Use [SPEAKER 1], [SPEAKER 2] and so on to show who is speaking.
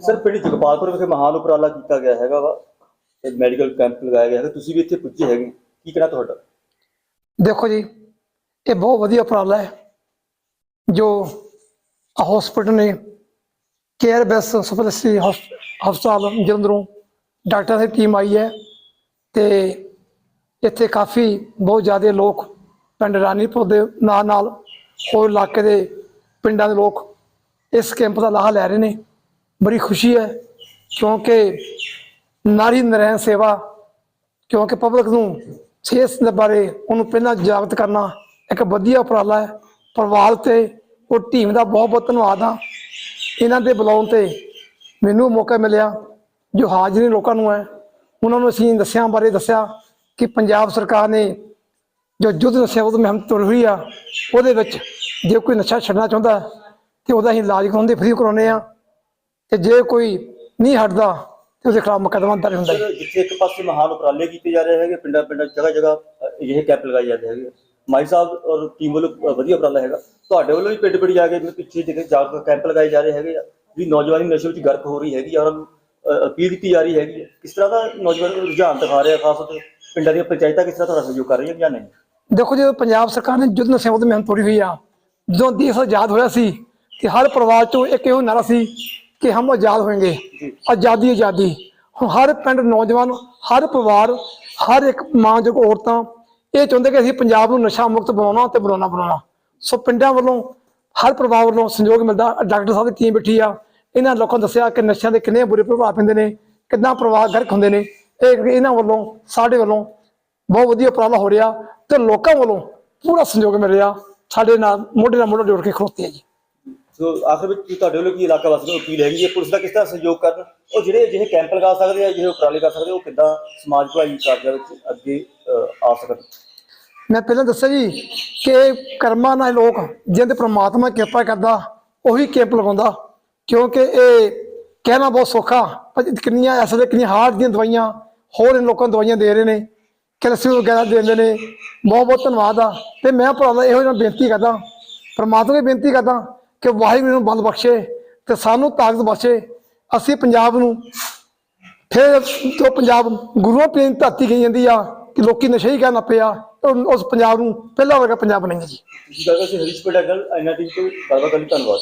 [SPEAKER 1] Sir, ਪਿੰਡ ਜਗਪਾਲਪੁਰ ਵਿਖੇ ਮਹਾਨ ਉਪਰਾਲਾ ਕੀਤਾ ਗਿਆ ਹੈਗਾ ਵਾ ਮੈਡੀਕਲ ਕੈਂਪ ਲਗਾਇਆ ਗਿਆ ਹੈ ਤੁਸੀਂ ਵੀ ਇੱਥੇ ਪੁੱਜੇ ਹੈਗੇ। ਕੀ ਕਹਿਣਾ ਤੁਹਾਡਾ?
[SPEAKER 2] ਦੇਖੋ ਜੀ, ਇਹ ਬਹੁਤ ਵਧੀਆ ਉਪਰਾਲਾ ਹੈ, ਜੋ ਹਸਪੀਟਲ ਨੇ ਕੇਅਰ ਬੈਸ ਸਪੈਸ਼ਲਿਟੀ ਹਸਪਤਾਲ ਜਲੰਧਰੋਂ ਡਾਕਟਰਾਂ ਦੀ ਟੀਮ ਆਈ ਹੈ ਤੇ ਇੱਥੇ ਕਾਫੀ ਬਹੁਤ ਜ਼ਿਆਦਾ ਲੋਕ ਪਿੰਡ ਰਾਨੀਪੁਰ ਦੇ ਨਾਲ ਨਾਲ ਹੋਰ ਇਲਾਕੇ ਦੇ ਪਿੰਡਾਂ ਦੇ ਲੋਕ ਇਸ ਕੈਂਪ ਦਾ ਲਾਹਾ ਲੈ ਰਹੇ ਨੇ। ਬੜੀ ਖੁਸ਼ੀ ਹੈ ਕਿਉਂਕਿ ਨਾਰੀ ਨਰੈਣ ਸੇਵਾ ਕਿਉਂਕਿ ਪਬਲਿਕ ਨੂੰ ਸਿਹਤ ਦੇ ਬਾਰੇ ਉਹਨੂੰ ਪਹਿਲਾਂ ਜਾਗਰਤ ਕਰਨਾ ਇੱਕ ਵਧੀਆ ਉਪਰਾਲਾ ਹੈ। ਪਰਿਵਾਰ ਤੇ ਉਹ ਟੀਮ ਦਾ ਬਹੁਤ ਬਹੁਤ ਧੰਨਵਾਦ ਆ ਇਹਨਾਂ ਦੇ ਬੁਲਾਉਣ ਤੇ ਮੈਨੂੰ ਮੌਕਾ ਮਿਲਿਆ ਜੋ ਹਾਜ਼ਰੀ ਲੋਕਾਂ ਨੂੰ ਹੈ। ਉਹਨਾਂ ਨੂੰ ਅਸੀਂ ਦੱਸਿਆ ਬਾਰੇ ਦੱਸਿਆ ਕਿ ਪੰਜਾਬ ਸਰਕਾਰ ਨੇ ਜੋ ਯੁੱਧ ਨਸ਼ਾ ਉਹ ਮੁਹਿੰਮ ਤੁਰ ਹੋਈ ਆ ਉਹਦੇ ਵਿੱਚ ਜੇ ਕੋਈ ਨਸ਼ਾ ਛੱਡਣਾ ਚਾਹੁੰਦਾ ਹੈ, ਤੇ ਉਹਦਾ ਅਸੀਂ ਇਲਾਜ ਕਰਾਉਂਦੇ ਫ੍ਰੀ ਕਰਾਉਂਦੇ ਆ ਤੇ ਜੇ ਕੋਈ ਨਹੀਂ ਹਟਦਾ ਤੇ ਉਹਦੇ ਖਿਲਾਫ ਮੁਕੱਦਮਾ ਦਰਜ ਹੁੰਦਾ ਹੈ।
[SPEAKER 1] ਜਿੱਥੇ ਇੱਕ ਪਾਸੇ ਮਹਾਨ ਉਪਰਾਲੇ ਕੀਤੇ ਜਾ ਰਹੇ ਹੈਗੇ ਪਿੰਡਾਂ ਪਿੰਡਾਂ ਜਗ੍ਹਾ ਜਗ੍ਹਾ ਅਜਿਹੇ ਕੈਂਪ ਲਗਾਏ ਜਾਂਦੇ ਹੈਗੇ। ਮਾਈ ਸਾਹਿਬ ਔਰ ਟੀਮ ਵੱਲੋਂ ਵਧੀਆ ਉਪਰਾਲਾ ਹੈਗਾ। ਤੁਹਾਡੇ ਵੱਲੋਂ ਵੀ ਪਿੰਡ ਪਿੰਡ ਜਾ ਕੇ ਪਿੱਛੇ ਜਿਹੜੇ ਜਾਗਰੂਕ ਕੈਂਪ ਲਗਾਏ ਜਾ ਰਹੇ ਹੈਗੇ ਆ। ਵੀ ਨੌਜਵਾਨੀ ਨਸ਼ੇ ਵਿੱਚ ਗਰਕ ਹੋ ਰਹੀ ਹੈਗੀ ਆ ਉਹਨਾਂ ਨੂੰ ਅ, ਅਪੀਲ ਕੀਤੀ ਜਾ ਰਹੀ ਹੈਗੀ ਕਿਸ ਤਰ੍ਹਾਂ ਦਾ ਨੌਜਵਾਨ ਨੂੰ ਰੁਝਾਨ ਦਿਖਾ ਰਿਹਾ ਖਾਸ ਤੌਰ ਪਿੰਡਾਂ ਦੀਆਂ ਪੰਚਾਇਤਾਂ ਕਿਸ ਤਰ੍ਹਾਂ ਤੁਹਾਡਾ ਸਹਿਯੋਗ ਕਰ ਰਹੀਆਂ ਜਾਂ ਨਹੀਂ?
[SPEAKER 2] ਦੇਖੋ ਜਦੋਂ ਪੰਜਾਬ ਸਰਕਾਰ ਨੇ ਯੁੱਧ ਨਸ਼ਿਆਂ ਵਿਰੁੱਧ ਮੁਹਿੰਮ ਤੋਰੀ ਹੋਈ ਆ ਜਦੋਂ ਦੇਸ਼ ਆਜ਼ਾਦ ਹੋਇਆ ਸੀ ਕਿ ਹਰ ਪਰਿਵਾਰ ਚੋਂ ਇੱਕ ਇਹੋ ਨਾਰਾ ਸੀ ਕਿ ਹਮ ਆਜ਼ਾਦ ਹੋਣਗੇ ਆਜ਼ਾਦੀ ਆਜ਼ਾਦੀ। ਹੁਣ ਹਰ ਪਿੰਡ ਨੌਜਵਾਨ ਹਰ ਪਰਿਵਾਰ ਹਰ ਇੱਕ ਮਾਂ ਜੋ ਔਰਤਾਂ ਇਹ ਚਾਹੁੰਦੇ ਕਿ ਅਸੀਂ ਪੰਜਾਬ ਨੂੰ ਨਸ਼ਾ ਮੁਕਤ ਬਣਾਉਣਾ ਤੇ ਬਣਾਉਣਾ ਬਣਾਉਣਾ। ਸੋ ਪਿੰਡਾਂ ਵੱਲੋਂ ਹਰ ਪਰਿਵਾਰ ਵੱਲੋਂ ਸਹਿਯੋਗ ਮਿਲਦਾ। ਡਾਕਟਰ ਸਾਹਿਬ ਦੀ ਟੀਮ ਬੈਠੀ ਆ। ਇਹਨਾਂ ਲੋਕਾਂ ਨੂੰ ਦੱਸਿਆ ਕਿ ਨਸ਼ਿਆਂ ਦੇ ਕਿੰਨੇ ਬੁਰੇ ਪ੍ਰਭਾਵ ਪੈਂਦੇ ਨੇ ਕਿੰਨਾ ਪਰਿਵਾਰ ਗਰਕ ਹੁੰਦੇ ਨੇ। ਇਹ ਇਹਨਾਂ ਵੱਲੋਂ ਸਾਡੇ ਵੱਲੋਂ ਬਹੁਤ ਵਧੀਆ ਉਪਰਾਲਾ ਹੋ ਰਿਹਾ ਤੇ ਲੋਕਾਂ ਵੱਲੋਂ ਪੂਰਾ ਸਹਿਯੋਗ ਮਿਲ ਰਿਹਾ। ਸਾਡੇ ਨਾਲ ਮੋਢੇ ਨਾਲ ਮੋਢਾ ਜੋੜ ਕੇ ਖਲੋਤੇ ਆ ਜੀ।
[SPEAKER 1] ਸੋ ਆਖਰ ਵਿੱਚ ਕੀ ਤੁਹਾਡੇ ਵੱਲੋਂ ਕੀ ਇਲਾਕਾ ਵਾਸੀਆਂ ਨੂੰ ਅਪੀਲ ਹੈਗੀ ਹੈ? ਪੁਲਿਸ ਦਾ ਕਿਸ ਤਰ੍ਹਾਂ ਸਹਿਯੋਗ ਕਰਨ? ਉਹ ਜਿਹੜੇ ਅਜਿਹੇ ਕੈਂਪ ਲਗਾ ਸਕਦੇ ਆ ਜਿਹੇ ਉਪਰਾਲੇ ਕਰ ਸਕਦੇ ਉਹ ਕਿੱਦਾਂ ਸਮਾਜ ਭਲਾਈ ਕਾਰਜਾਂ ਵਿੱਚ ਅੱਗੇ ਆ ਸਕਣ?
[SPEAKER 2] ਮੈਂ ਪਹਿਲਾਂ ਦੱਸਿਆ ਜੀ ਕਿ ਕਰਮਾਂ ਨਾਲ ਲੋਕ ਜਿਹਦੇ ਪ੍ਰਮਾਤਮਾ ਕਿਰਪਾ ਕਰਦਾ, ਉਹੀ ਕੈਂਪ ਲਗਾਉਂਦਾ, ਕਿਉਂਕਿ ਇਹ ਕਹਿਣਾ ਬਹੁਤ ਸੌਖਾ, ਪਰ ਕਿੰਨੀਆਂ ਅਸਲ ਕਿੰਨੀਆਂ ਹਾਰਟ ਦੀਆਂ ਦਵਾਈਆਂ, ਹੋਰ ਇਹਨਾਂ ਲੋਕਾਂ ਨੂੰ ਦਵਾਈਆਂ ਦੇ ਰਹੇ ਨੇ, ਕੈਲਸ਼ੀਅਮ ਵਗੈਰਾ ਦਿੰਦੇ ਨੇ ਬਹੁਤ ਬਹੁਤ ਧੰਨਵਾਦ ਆ। ਤੇ ਮੈਂ ਭਰਾਵਾ, ਇਹੋ ਜਿਹਾ ਬੇਨਤੀ ਕਰਦਾ, ਪ੍ਰਮਾਤਮਾ ਨੂੰ ਬੇਨਤੀ ਕਰਦਾ ਕਿ ਵਾਹਿਗੁਰੂ ਨੂੰ ਬੰਦ ਬਖਸ਼ੇ ਤੇ ਸਾਨੂੰ ਤਾਕਤ ਬਖਸ਼ੇ। ਅਸੀਂ ਪੰਜਾਬ ਨੂੰ ਫਿਰ ਜੋ ਪੰਜਾਬ ਗੁਰੂਆਂ ਪੀਰ ਧਰਤੀ ਗਈ ਜਾਂਦੀ ਆ ਕਿ ਲੋਕੀ ਨਸ਼ੇ ਹੀ ਕਰਨ ਲੱਪੇ ਉਸ ਪੰਜਾਬ ਨੂੰ ਪਹਿਲਾ ਵਰਗਾ ਪੰਜਾਬ ਬਣਾਈਏ ਜੀ।
[SPEAKER 1] ਤੁਸੀਂ ਗੱਲ ਕਰਦੇ ਹਰੀਸ਼ ਪਟੇਲ ਐਨਆਰਟੀ ਤੋਂ ਗੱਲਬਾਤ ਲਈ ਧੰਨਵਾਦ।